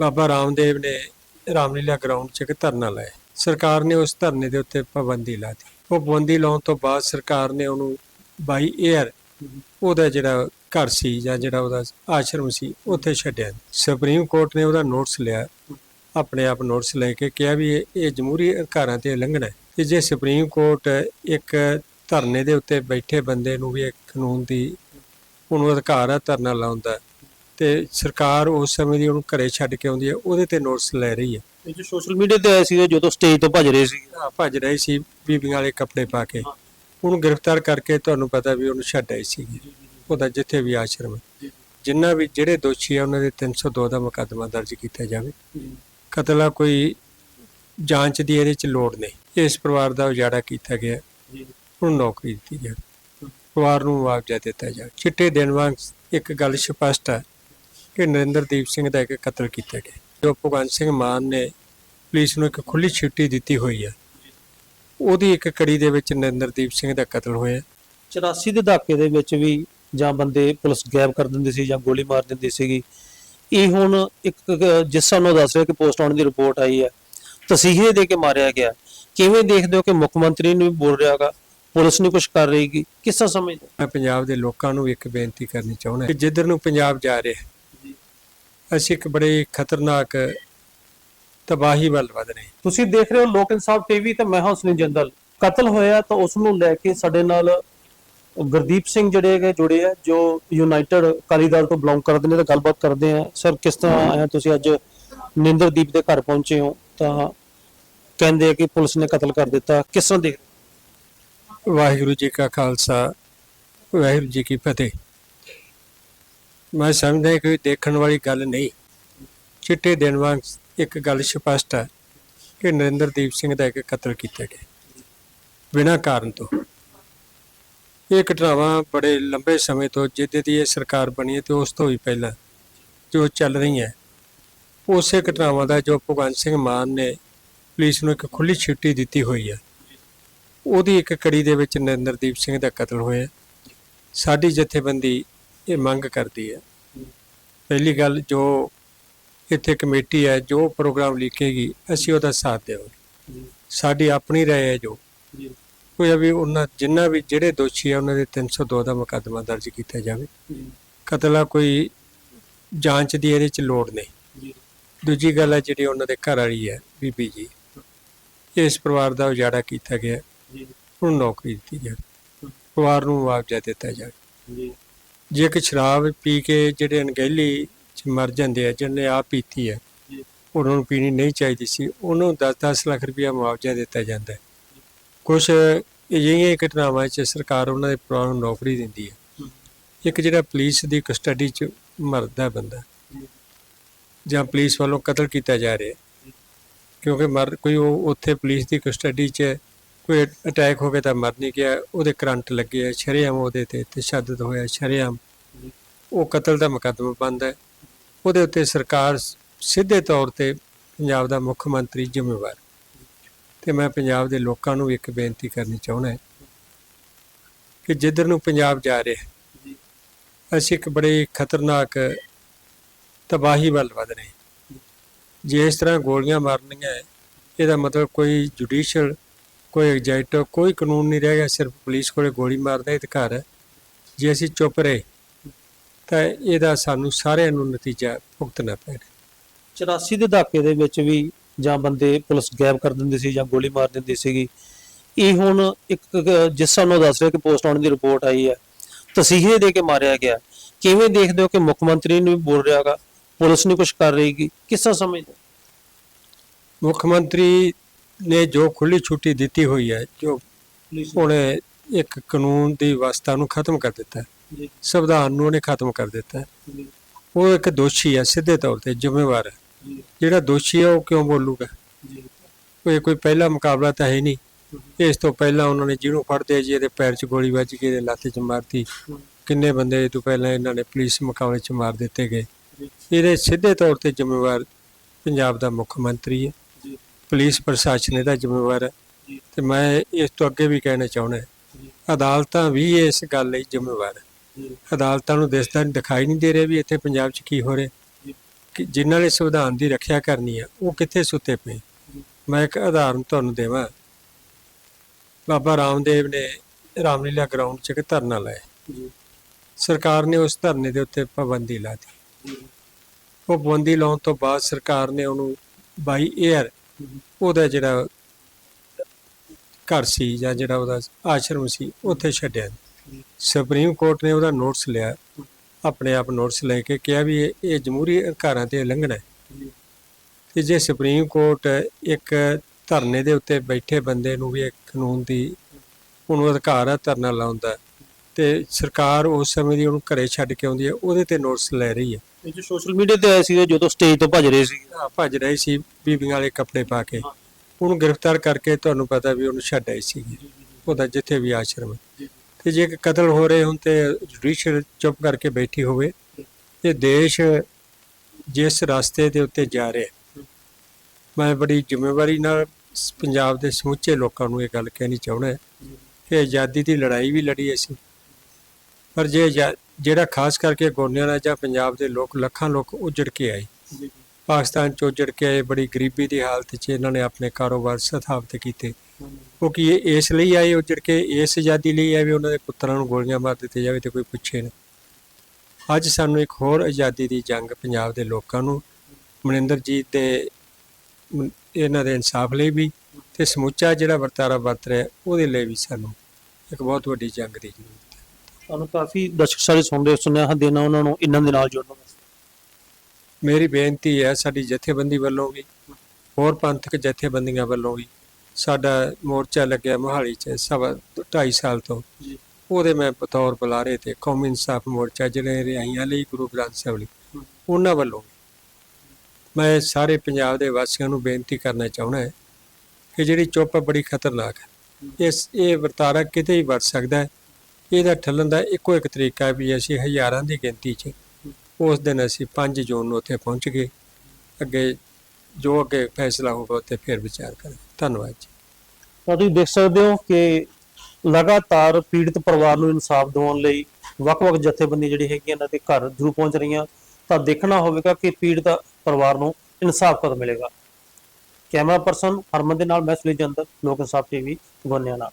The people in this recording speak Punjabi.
ਬਾਬਾ ਰਾਮਦੇਵ ਨੇ ਰਾਮਲੀਲਾ ਗਰਾਊਂਡ 'ਚ ਇੱਕ ਧਰਨਾ ਲਾਇਆ। ਸਰਕਾਰ ਨੇ ਉਸ ਧਰਨੇ ਦੇ ਉੱਤੇ ਪਾਬੰਦੀ ਲਾ ਦਿੱਤੀ। ਉਹ ਪਾਬੰਦੀ ਲਾਉਣ ਤੋਂ ਬਾਅਦ ਸਰਕਾਰ ਨੇ ਉਹਨੂੰ ਬਾਈ 에ਅਰ ਉਹਦਾ ਜਿਹੜਾ ਘਰ ਸੀ ਜਾਂ ਜਿਹੜਾ ਉਹਦਾ ਆਸ਼ਰਮ ਸੀ, ਉੱਥੇ ਛੱਡਿਆ। ਸੁਪਰੀਮ ਕੋਰਟ ਨੇ ਉਹਦਾ ਨੋਟਿਸ ਲਿਆ। ਆਪਣੇ ਆਪ ਨੋਟਿਸ ਲੈ ਕੇ ਕਿਹਾ ਵੀ ਇਹ ਜਮਹੂਰੀ ਅਧਿਕਾਰਾਂ ਤੇ ਉਲੰਘਣਾ ਹੈ। ਤੇ ਜੇ ਸੁਪਰੀਮ ਕੋਰਟ ਇੱਕ ਧਰਨੇ ਦੇ ਉੱਤੇ ਬੈਠੇ ਬੰਦੇ ਨੂੰ ਵੀ ਇੱਕ ਕਾਨੂੰਨ ਦੀ ਉਹਨੂੰ ਅਧਿਕਾਰ ਹੈ ਧਰਨਾ ਲਾਉਣ ਦਾ ਤੇ ਸਰਕਾਰ ਉਸ ਸਮੇਂ ਦੀ ਉਹਨੂੰ ਘਰੇ ਛੱਡ ਕੇ ਆਉਂਦੀ ਹੈ ਉਹਦੇ ਤੇ ਨੋਟਿਸ ਲੈ ਰਹੀ ਹੈ। ਇਹ ਜੋ ਸੋਸ਼ਲ ਮੀਡੀਆ ਤੇ ਆਇਆ ਸੀ ਜਦੋਂ ਸਟੇਜ ਤੋਂ ਭੱਜ ਰਹੇ ਸੀ ਆ ਭੱਜ ਰਹੀ ਸੀ ਬੀਬੀਆਂ ਵਾਲੇ ਕੱਪੜੇ ਪਾ ਕੇ। ਉਹਨੂੰ ਗ੍ਰਿਫਤਾਰ ਕਰਕੇ ਤੁਹਾਨੂੰ ਪਤਾ ਵੀ ਉਹਨੂੰ ਛੱਡ ਆਈ ਸੀ ਉਹਦਾ ਜਿੱਥੇ ਵੀ ਆਸ਼ਰਮ ਹੈ। ਜਿੰਨਾ ਵੀ ਜਿਹੜੇ ਦੋਸ਼ੀ ਆ ਉਹਨਾਂ ਦੇ 302 ਦਾ ਮੁਕੱਦਮਾ ਦਰਜ ਕੀਤਾ ਜਾਵੇ। ਕਤਲ ਆ ਕੋਈ ਜਾਂਚ ਦੀ ਇਹਦੇ ਚ ਲੋੜ ਨਹੀਂ। ਇਸ ਪਰਿਵਾਰ ਦਾ ਉਜਾੜਾ ਕੀਤਾ ਗਿਆ। ਹੁਣ ਨੌਕਰੀ ਦਿੱਤੀ ਜਾਵੇ। ਪਰਿਵਾਰ ਨੂੰ ਮੁਆਵਜ਼ਾ ਦਿੱਤਾ ਜਾਵੇ। ਚਿੱਟੇ ਦਿਨ ਵਾਂਗ ਇੱਕ ਗੱਲ ਸਪਸ਼ਟ ਹੈ। ਕਿ ਨਰਿੰਦਰਦੀਪ ਸਿੰਘ ਦਾ ਇੱਕ ਕਤਲ ਕੀਤਾ ਗਿਆ ਜੋ ਭਗਵੰਤ ਸਿੰਘ ਮਾਨ ਨੇ ਪੁਲਿਸ ਨੂੰ ਇੱਕ ਖੁੱਲੀ ਛੁੱਟੀ ਦਿੱਤੀ ਹੋਈ ਹੈ। ਉਹਦੀ ਇੱਕ ਕੜੀ ਦੇ ਵਿੱਚ ਨਰਿੰਦਰਦੀਪ ਸਿੰਘ ਦਾ ਕਤਲ ਹੋਇਆ। 84 ਦੇ ਦਹਾਕੇ ਦੇ ਵਿੱਚ ਵੀ ਜਾਂ ਬੰਦੇ ਪੁਲਿਸ ਗਾਇਬ ਕਰ ਦਿੰਦੀ ਸੀ ਜਾਂ ਗੋਲੀ ਮਾਰ ਦਿੰਦੀ ਸੀਗੀ। ਇਹ ਹੁਣ ਇੱਕ ਕ- ਜਿਸ ਸਾਨੂੰ ਦੱਸ ਰਿਹਾ ਕਿ ਪੋਸਟ ਆਉਣ ਦੀ ਰਿਪੋਰਟ ਆਈ ਹੈ ਤਸੀਹੇ ਦੇ ਕੇ ਮਾਰਿਆ ਗਿਆ। ਕਿਵੇਂ ਦੇਖਦੇ ਹੋ ਕਿ ਮੁੱਖ ਮੰਤਰੀ ਨੂੰ ਵੀ ਬੋਲ ਰਿਹਾਗਾ ਪੁਲਿਸ ਨਹੀਂ ਕੁਝ ਕਰ ਰਹੀਗੀ ਕਿਸ ਤਰ੍ਹਾਂ ਸਮਝਦੇ ਮੈਂ ਪੰਜਾਬ ਦੇ ਲੋਕਾਂ ਨੂੰ ਇੱਕ ਬੇਨਤੀ ਕਰਨੀ ਚਾਹੁੰਦਾ ਕਿ ਜਿੱਧਰ ਨੂੰ ਪੰਜਾਬ ਜਾ ਰਿਹਾ ਅਸੀਂ ਇੱਕ ਬੜੇ ਖਤਰਨਾਕ ਤਬਾਹੀ ਵੱਲ ਵਧ ਰਹੇ। ਤੁਸੀਂ ਦੇਖ ਰਹੇ ਹੋ ਲੋਕ ਇਨਸਾਫ ਟੀਵੀ ਤੇ ਮੈਂ ਹਾਂ ਜੰਦਲ। ਕਤਲ ਹੋਇਆ ਤਾਂ ਉਸ ਨੂੰ ਲੈ ਕੇ ਸਾਡੇ ਨਾਲ ਗੁਰਦੀਪ ਸਿੰਘ ਜਿਹੜੇ ਹੈਗੇ ਜੁੜੇ ਆ ਜੋ ਯੂਨਾਈਟਿਡ ਅਕਾਲੀ ਦਲ ਤੋਂ ਬਿਲੋਂਗ ਕਰਦੇ ਨੇ ਤਾਂ ਗੱਲਬਾਤ ਕਰਦੇ ਆ। ਸਰ ਕਿਸ ਤਰ੍ਹਾਂ ਆਇਆ ਤੁਸੀਂ ਅੱਜ? ਨਿੰਦਰਦੀਪ ਦੇ ਘਰ ਪਹੁੰਚੇ ਹੋ ਤਾਂ ਕਹਿੰਦੇ ਆ ਕਿ ਪੁਲਿਸ ਨੇ ਕਤਲ ਕਰ ਦਿੱਤਾ। ਕਿਸ ਤਰ੍ਹਾਂ ਦੇਖ ਵਾਹਿਗੁਰੂ ਜੀ ਕਾ ਖਾਲਸਾ ਵਾਹਿਗੁਰੂ ਜੀ ਕੀ ਫਤਿਹ। ਮੈਂ ਸਮਝਦਾ ਕਿ ਦੇਖਣ ਵਾਲੀ ਗੱਲ ਨਹੀਂ। ਚਿੱਟੇ ਦਿਨ ਵਾਂਗ ਇੱਕ ਗੱਲ ਸਪਸ਼ਟ ਹੈ ਕਿ ਨਰਿੰਦਰਦੀਪ ਸਿੰਘ ਦਾ ਇੱਕ ਕਤਲ ਕੀਤਾ ਗਿਆ। ਬਿਨਾਂ ਕਾਰਨ ਤੋਂ। ਇਹ ਘਟਨਾਵਾਂ ਬੜੇ ਲੰਬੇ ਸਮੇਂ ਤੋਂ ਜਿੱਦੇ ਦੀ ਇਹ ਸਰਕਾਰ ਬਣੀ ਹੈ ਤੇ ਉਸ ਤੋਂ ਵੀ ਪਹਿਲਾਂ ਜੋ ਚੱਲ ਰਹੀਆਂ ਉਸੇ ਘਟਨਾਵਾਂ ਦਾ ਜੋ ਭਗਵੰਤ ਸਿੰਘ ਮਾਨ ਨੇ ਪੁਲਿਸ ਨੂੰ ਇੱਕ ਖੁੱਲੀ ਛੁੱਟੀ ਦਿੱਤੀ ਹੋਈ ਹੈ, ਉਹਦੀ ਇੱਕ ਕੜੀ ਦੇ ਵਿੱਚ ਨਰਿੰਦਰਦੀਪ ਸਿੰਘ ਦਾ ਕਤਲ ਹੋਇਆ। ਸਾਡੀ ਜਥੇਬੰਦੀ ਇਹ ਮੰਗ ਕਰਦੀ ਹੈ। ਪਹਿਲੀ ਗੱਲ ਜੋ ਇੱਥੇ ਕਮੇਟੀ ਹੈ ਜੋ ਪ੍ਰੋਗਰਾਮ ਲਿਖੇਗੀ ਅਸੀਂ ਉਹਦਾ ਸਾਥ ਦੇਵਾਂਗੇ। ਸਾਡੀ ਆਪਣੀ ਰਾਏ ਹੈ ਜੋ। ਕੋਈ ਵੀ ਉਹਨਾਂ ਜਿੰਨਾ ਵੀ ਜਿਹੜੇ ਦੋਸ਼ੀ ਆ ਉਹਨਾਂ ਦੇ 302 ਦਾ ਮੁਕੱਦਮਾ ਦਰਜ ਕੀਤਾ ਜਾਵੇ। ਕਤਲ ਕੋਈ ਜਾਂਚ ਦੀ ਇਹਦੇ ਚ ਲੋੜ ਨਹੀਂ। ਦੂਜੀ ਗੱਲ ਹੈ ਜਿਹੜੀ ਉਹਨਾਂ ਦੇ ਘਰ ਵਾਲੀ ਹੈ ਬੀਬੀ ਜੀ। ਇਸ ਪਰਿਵਾਰ ਦਾ ਉਜਾੜਾ ਕੀਤਾ ਗਿਆ। ਹੁਣ ਨੌਕਰੀ ਦਿੱਤੀ ਜਾਵੇ। ਪਰਿਵਾਰ ਨੂੰ ਮੁਆਵਜ਼ਾ ਦਿੱਤਾ ਜਾਵੇ। ਜੇ। ਕਿ ਸ਼ਰਾਬ ਪੀ ਕੇ ਜਿਹੜੇ ਅਣਗਹਿਲੀ ਚ ਮਰ ਜਾਂਦੇ ਆ ਜਿਹਨੇ ਆਪ ਪੀਤੀ ਹੈ ਉਹਨਾਂ ਨੂੰ ਪੀਣੀ ਨਹੀਂ ਚਾਹੀਦੀ ਸੀ ਉਹਨੂੰ 10-10 ਲੱਖ ਰੁਪਇਆ ਮੁਆਵਜ਼ਾ ਦਿੱਤਾ ਜਾਂਦਾ ਹੈ। ਕੁਝ ਅਜਿਹੀਆਂ ਘਟਨਾਵਾਂ 'ਚ ਸਰਕਾਰ ਉਹਨਾਂ ਦੇ ਪਰਿਵਾਰ ਨੂੰ ਨੌਕਰੀ ਦਿੰਦੀ ਹੈ। ਇੱਕ ਜਿਹੜਾ ਪੁਲਿਸ ਦੀ ਕਸਟਡੀ 'ਚ ਮਰਦਾ ਬੰਦਾ ਜਾਂ। ਪੁਲਿਸ ਵੱਲੋਂ ਕਤਲ ਕੀਤਾ ਜਾ ਰਿਹਾ। ਕਿਉਂਕਿ ਮਰ ਕੋਈ ਉਹ ਉੱਥੇ ਪੁਲਿਸ ਦੀ ਕਸਟਡੀ 'ਚ ਕੋਈ ਅਟੈਕ ਹੋ ਗਿਆ ਤਾਂ ਮਰ ਨਹੀਂ ਗਿਆ, ਉਹਦੇ ਕਰੰਟ ਲੱਗੇ ਆ, ਸ਼ਰੇਆਮ ਉਹਦੇ ਤੇ ਤਸ਼ੱਦਦ ਹੋਇਆ ਸ਼ਰੇਆਮ। ਉਹ ਕਤਲ ਦਾ ਮੁਕੱਦਮਾ ਬੰਦ ਹੈ। ਉਹਦੇ ਉੱਤੇ ਸਰਕਾਰ ਸਿੱਧੇ ਤੌਰ ਤੇ ਪੰਜਾਬ ਦਾ ਮੁੱਖ ਮੰਤਰੀ ਜ਼ਿੰਮੇਵਾਰ ਤੇ ਮੈਂ ਪੰਜਾਬ ਦੇ ਲੋਕਾਂ ਨੂੰ ਇੱਕ ਬੇਨਤੀ ਕਰਨੀ ਚਾਹੁੰਦਾ ਕਿ ਜਿੱਧਰ ਨੂੰ ਪੰਜਾਬ ਜਾ ਰਿਹਾ ਅਸੀਂ ਇੱਕ ਬੜੇ ਖਤਰਨਾਕ ਤਬਾਹੀ ਵੱਲ ਵਧ ਰਹੇ ਜੇ ਇਸ ਤਰ੍ਹਾਂ ਗੋਲੀਆਂ ਮਾਰਨੀਆਂ ਇਹਦਾ ਮਤਲਬ ਕੋਈ ਜੁਡੀਸ਼ੀਅਲ ਕੋਈ ਐਗਜ਼ੈਕਟਿਵ ਕੋਈ ਕਾਨੂੰਨ ਨਹੀਂ ਰਹਿ ਗਿਆ ਸਿਰਫ ਪੁਲਿਸ ਕੋਲੇ ਗੋਲੀ ਮਾਰਨ ਦਾ ਹੀ ਅਧਿਕਾਰ ਹੈ। ਜੇ ਅਸੀਂ ਚੁੱਪ ਰਹੇ ਤਾਂ ਇਹਦਾ ਸਾਨੂੰ ਸਾਰਿਆਂ ਨੂੰ ਨਤੀਜਾ ਭੁਗਤਣਾ ਪੈਣਾ। 84 ਦੇ ਦਹਾਕੇ ਦੇ ਵਿੱਚ ਵੀ ਜਾਂ ਬੰਦੇ ਪੁਲਿਸ ਗਾਇਬ ਕਰ ਦਿੰਦੀ ਸੀ ਜਾਂ ਗੋਲੀ ਮਾਰ ਦਿੰਦੀ ਸੀਗੀ। ਇਹ ਹੁਣ ਇੱਕ ਜਿਸ ਸਾਨੂੰ ਦੱਸ ਰਿਹਾ ਕਿ ਪੋਸਟ ਆਉਣ ਦੀ ਰਿਪੋਰਟ ਆਈ ਹੈ ਤਸੀਹੇ ਦੇ ਕੇ ਮਾਰਿਆ ਗਿਆ। ਕਿਵੇਂ ਦੇਖਦੇ ਹੋ ਕਿ ਮੁੱਖ ਮੰਤਰੀ ਨੂੰ ਵੀ ਬੋਲ ਰਿਹਾਗਾ ਪੁਲਿਸ ਨਹੀਂ ਕੁਝ ਕਰ ਰਹੀਗੀ ਕਿਸ ਤਰ੍ਹਾਂ ਸਮਝਦੇ ਮੁੱਖ ਮੰਤਰੀ ਨੇ ਜੋ ਖੁੱਲੀ ਛੁੱਟੀ ਦਿੱਤੀ ਹੋਈ ਹੈ ਜੋ ਉਹਨੇ ਇੱਕ ਕਾਨੂੰਨ ਦੀ ਵਿਵਸਥਾ ਨੂੰ ਖਤਮ ਕਰ ਦਿੱਤਾ ਹੈ। ਸੰਵਿਧਾਨ ਨੂੰ ਉਹਨੇ ਖਤਮ ਕਰ ਦਿੱਤਾ ਹੈ। ਉਹ ਇੱਕ ਦੋਸ਼ੀ ਹੈ ਸਿੱਧੇ ਤੌਰ ਤੇ ਜ਼ਿੰਮੇਵਾਰ ਹੈ। ਜਿਹੜਾ ਦੋਸ਼ੀ ਹੈ ਉਹ ਕਿਉਂ ਬੋਲੂਗਾ? ਕੋਈ ਕੋਈ ਪਹਿਲਾ ਮੁਕਾਬਲਾ ਤਾਂ ਹੈ ਨਹੀਂ। ਇਸ ਤੋਂ ਪਹਿਲਾਂ ਉਹਨਾਂ ਨੇ ਜਿਹਨੂੰ ਫੜਦੇ ਜੀ ਇਹਦੇ ਪੈਰ 'ਚ ਗੋਲੀ ਵੱਜ ਕੇ ਇਹਦੇ ਲੱਤ 'ਚ ਮਾਰਤੀ। ਕਿੰਨੇ ਬੰਦੇ ਇਹ ਤੋਂ ਪਹਿਲਾਂ ਇਹਨਾਂ ਨੇ ਪੁਲਿਸ ਮੁਕਾਬਲੇ 'ਚ ਮਾਰ ਦਿੱਤੇ ਗਏ। ਇਹਦੇ ਸਿੱਧੇ ਤੌਰ ਤੇ ਜ਼ਿੰਮੇਵਾਰ ਪੰਜਾਬ ਦਾ ਮੁੱਖ ਮੰਤਰੀ ਹੈ। ਪੁਲਿਸ ਪ੍ਰਸ਼ਾਸਨ ਇਹਦਾ ਜ਼ਿੰਮੇਵਾਰ ਹੈ ਤੇ ਮੈਂ ਇਸ ਤੋਂ ਅੱਗੇ ਵੀ ਕਹਿਣਾ ਚਾਹੁੰਦਾ ਅਦਾਲਤਾਂ ਵੀ ਇਸ ਗੱਲ ਲਈ ਜ਼ਿੰਮੇਵਾਰ ਹੈ। ਅਦਾਲਤਾਂ ਨੂੰ ਦਿਸਦਾ ਦਿਖਾਈ ਨਹੀਂ ਦੇ ਰਿਹਾ ਵੀ ਇੱਥੇ ਪੰਜਾਬ 'ਚ ਕੀ ਹੋ ਰਿਹਾ। ਕਿ ਜਿਨ੍ਹਾਂ ਨੇ ਸੰਵਿਧਾਨ ਦੀ ਰੱਖਿਆ ਕਰਨੀ ਆ ਉਹ ਕਿੱਥੇ ਸੁੱਤੇ ਪਏ। ਮੈਂ ਇੱਕ ਉਦਾਹਰਨ ਤੁਹਾਨੂੰ ਦੇਵਾਂ। ਬਾਬਾ ਰਾਮਦੇਵ ਨੇ ਰਾਮਲੀਲਾ ਗਰਾਊਂਡ 'ਚ ਇੱਕ ਧਰਨਾ ਲਾਇਆ। ਸਰਕਾਰ ਨੇ ਉਸ ਧਰਨੇ ਦੇ ਉੱਤੇ ਪਾਬੰਦੀ ਲਾ ਦਿੱਤੀ। ਉਹ ਪਾਬੰਦੀ ਲਾਉਣ ਤੋਂ ਬਾਅਦ ਸਰਕਾਰ ਨੇ ਉਹਨੂੰ ਬਾਈ 에ਅਰ ਉਹਦਾ ਜਿਹੜਾ ਘਰ ਸੀ ਜਾਂ ਜਿਹੜਾ ਉਹਦਾ ਆਸ਼ਰਮ ਸੀ, ਉੱਥੇ ਛੱਡਿਆ। ਸੁਪਰੀਮ ਕੋਰਟ ਨੇ ਉਹਦਾ ਨੋਟਿਸ ਲਿਆ। ਆਪਣੇ ਆਪ ਨੋਟਿਸ ਲੈ ਕੇ ਕਿਹਾ ਵੀ ਇਹ ਜਮਹੂਰੀ ਅਧਿਕਾਰਾਂ ਤੇ ਉਲੰਘਣਾ ਹੈ। ਤੇ ਜੇ ਸੁਪਰੀਮ ਕੋਰਟ ਇੱਕ ਧਰਨੇ ਦੇ ਉੱਤੇ ਬੈਠੇ ਬੰਦੇ ਨੂੰ ਵੀ ਇੱਕ ਕਾਨੂੰਨ ਦੀ ਉਹਨੂੰ ਅਧਿਕਾਰ ਹੈ ਧਰਨਾ ਲਾਉਂਦਾ ਤੇ ਸਰਕਾਰ ਉਸ ਸਮੇਂ ਦੀ ਉਹਨੂੰ ਘਰੇ ਛੱਡ ਕੇ ਆਉਂਦੀ ਹੈ ਉਹਦੇ ਤੇ ਨੋਟਿਸ ਲੈ ਰਹੀ ਹੈ। ਇਹ ਜੋ ਸੋਸ਼ਲ ਮੀਡੀਆ ਤੇ ਆਏ ਸੀ ਜਦੋਂ ਸਟੇਜ ਤੋਂ ਭੱਜ ਰਹੇ ਸੀ ਭੱਜ ਰਹੀ ਸੀ ਬੀਬੀਆਂ ਵਾਲੇ ਕੱਪੜੇ ਪਾ ਕੇ। ਉਹਨੂੰ ਗ੍ਰਿਫਤਾਰ ਕਰਕੇ ਤੁਹਾਨੂੰ ਪਤਾ ਵੀ ਉਹਨੂੰ ਛੱਡ ਆਈ ਸੀ ਉਹਦਾ ਜਿੱਥੇ ਵੀ ਆਸ਼ਰਮ ਹੈ। ਤੇ ਜੇ ਕਤਲ ਹੋ ਰਹੇ ਹੁਣ ਤੇ ਜੁਡੀਸ਼ੀਅਲ ਚੁੱਪ ਕਰਕੇ ਬੈਠੀ ਹੋਵੇ ਇਹ ਦੇਸ਼ ਜਿਸ ਰਸਤੇ ਦੇ ਉੱਤੇ ਜਾ ਰਿਹਾ ਹੈ, ਮੈਂ ਬੜੀ ਜ਼ਿੰਮੇਵਾਰੀ ਨਾਲ ਸ- ਪੰਜਾਬ ਦੇ ਸਮੁੱਚੇ ਲੋਕਾਂ ਨੂੰ ਇਹ ਗੱਲ ਕਹਿਣੀ ਚਾਹੁੰਦਾ ਹੈ ਕਿ ਆਜ਼ਾਦੀ ਦੀ ਲੜਾਈ ਵੀ ਲੜੀ ਅਸੀਂ। ਪਰ ਜੇ ਆਜ਼ਾ- ਜਿਹੜਾ ਖਾਸ ਕਰਕੇ ਗੋਨਿਆਣਾ ਜਾਂ ਪੰਜਾਬ ਦੇ ਲੋਕ ਲੱਖਾਂ ਲੋਕ ਉਜੜ ਕੇ ਆਏ। ਪਾਕਿਸਤਾਨ ਚ ਉਜੜ ਕੇ ਆਏ ਬੜੀ ਗਰੀਬੀ ਦੀ ਹਾਲਤ 'ਚ ਇਹਨਾਂ ਨੇ ਆਪਣੇ ਕਾਰੋਬਾਰ ਸਥਾਪਿਤ ਕੀਤੇ। ਕਿਉਂਕਿ ਇਹ ਇਸ ਲਈ ਆਏ ਉਜੜ ਕੇ ਇਸ ਆਜ਼ਾਦੀ ਲਈ ਆਏ ਵੀ ਉਹਨਾਂ ਦੇ ਪੁੱਤਰਾਂ ਨੂੰ ਗੋਲੀਆਂ ਮਾਰ ਦਿੱਤੇ ਜਾਵੇ ਤੇ ਕੋਈ ਪੁੱਛੇ ਨਾ। ਅੱਜ ਸਾਨੂੰ ਇੱਕ ਹੋਰ ਆਜ਼ਾਦੀ ਦੀ ਜੰਗ ਪੰਜਾਬ ਦੇ ਲੋਕਾਂ ਨੂੰ ਮਨਿੰਦਰਜੀਤ ਦੇ ਮ- ਇਹਨਾਂ ਦੇ ਇਨਸਾਫ ਲਈ ਵੀ ਤੇ ਸਮੁੱਚਾ ਜਿਹੜਾ ਵਰਤਾਰਾ ਵਰਤ ਰਿਹਾ ਉਹਦੇ ਲਈ ਵੀ ਸਾਨੂੰ ਇੱਕ ਬਹੁਤ ਵੱਡੀ ਜੰਗ ਦੀ ਜ਼ਰੂਰਤ ਹੈ ਤੁਹਾਨੂੰ ਕਾਫੀ ਦਰਸ਼ਕ ਸਾਰੇ ਸੁਣ ਰਹੇ ਸੁਨੇਹਾ ਦੇਣਾ ਉਹਨਾਂ ਨੂੰ ਇਹਨਾਂ ਦੇ ਨਾਲ ਜੁੜਨ ਵਾਸਤੇ। ਮੇਰੀ ਬੇਨਤੀ ਹੈ ਸਾਡੀ ਜਥੇਬੰਦੀ ਵੱਲੋਂ ਵੀ ਹੋਰ ਪੰਥਕ ਜਥੇਬੰਦੀਆਂ ਵੱਲੋਂ ਵੀ ਸਾਡਾ ਮੋਰਚਾ ਲੱਗਿਆ ਮੋਹਾਲੀ 'ਚ ਸਵਾ 2.5 ਸਾਲ ਤੋਂ। ਉਹਦੇ ਮੈਂ ਬਤੌਰ ਬੁਲਾਰੇ ਤੇ ਕੌਮੀ ਇਨਸਾਫ ਮੋਰਚਾ ਜਿਹੜੇ ਰਿਹਾਈਆਂ ਲਈ ਗੁਰੂ ਗ੍ਰੰਥ ਸਾਹਿਬ ਲਈ। ਉਹਨਾਂ ਵੱਲੋਂ ਮੈਂ ਸਾਰੇ ਪੰਜਾਬ ਦੇ ਵਾਸੀਆਂ ਨੂੰ ਬੇਨਤੀ ਕਰਨਾ ਚਾਹੁੰਦਾ ਹੈ ਕਿ ਜਿਹੜੀ ਚੁੱਪ ਬੜੀ ਖਤਰਨਾਕ ਹੈ। ਇਸ ਇਹ ਵਰਤਾਰਾ ਕਿਤੇ ਹੀ ਵਰਤ ਸਕਦਾ ਹੈ। ਇਹਦਾ ਠੱਲਣ ਦਾ ਇੱਕੋ ਇੱਕ ਤਰੀਕਾ ਹੈ ਵੀ ਅਸੀਂ ਹਜ਼ਾਰਾਂ ਦੀ ਗਿਣਤੀ 'ਚ ਉਸ ਦਿਨ ਅਸੀਂ 5 ਜੂਨ ਨੂੰ ਉੱਥੇ ਪਹੁੰਚ ਗਏ। ਅੱਗੇ ਜੋ ਅੱਗੇ ਫੈਸਲਾ ਹੋਊਗਾ ਉੱਤੇ ਫਿਰ ਵਿਚਾਰ ਕਰਾਂਗੇ। ਧੰਨਵਾਦ ਜੀ। ਤਾਂ ਤੁਸੀਂ ਦੇਖ ਸਕਦੇ ਹੋ ਕਿ ਲਗਾਤਾਰ ਪੀੜਤ ਪਰਿਵਾਰ ਨੂੰ ਇਨਸਾਫ ਦਿਵਾਉਣ ਲਈ ਵੱਖ-ਵੱਖ ਜਥੇਬੰਦੀਆਂ ਜਿਹੜੀ ਹੈਗੀਆਂ ਇਹਨਾਂ ਦੇ ਘਰ ਜ਼ਰੂਰ ਪਹੁੰਚ ਰਹੀਆਂ। ਤਾਂ ਦੇਖਣਾ ਹੋਵੇਗਾ ਕਿ ਪੀੜਤ ਪਰਿਵਾਰ ਨੂੰ ਇਨਸਾਫ ਕਦ ਮਿਲੇਗਾ। ਕੈਮਰਾ ਪਰਸਨ ਹਰਮਨ ਦੇ ਨਾਲ, ਮੈਂ ਸੁਨੀਲ ਜੰਦਰ ਲੋਕ ਇਨਸਾਫ ਟੀਵੀ ਗੋਨਿਆਣਾ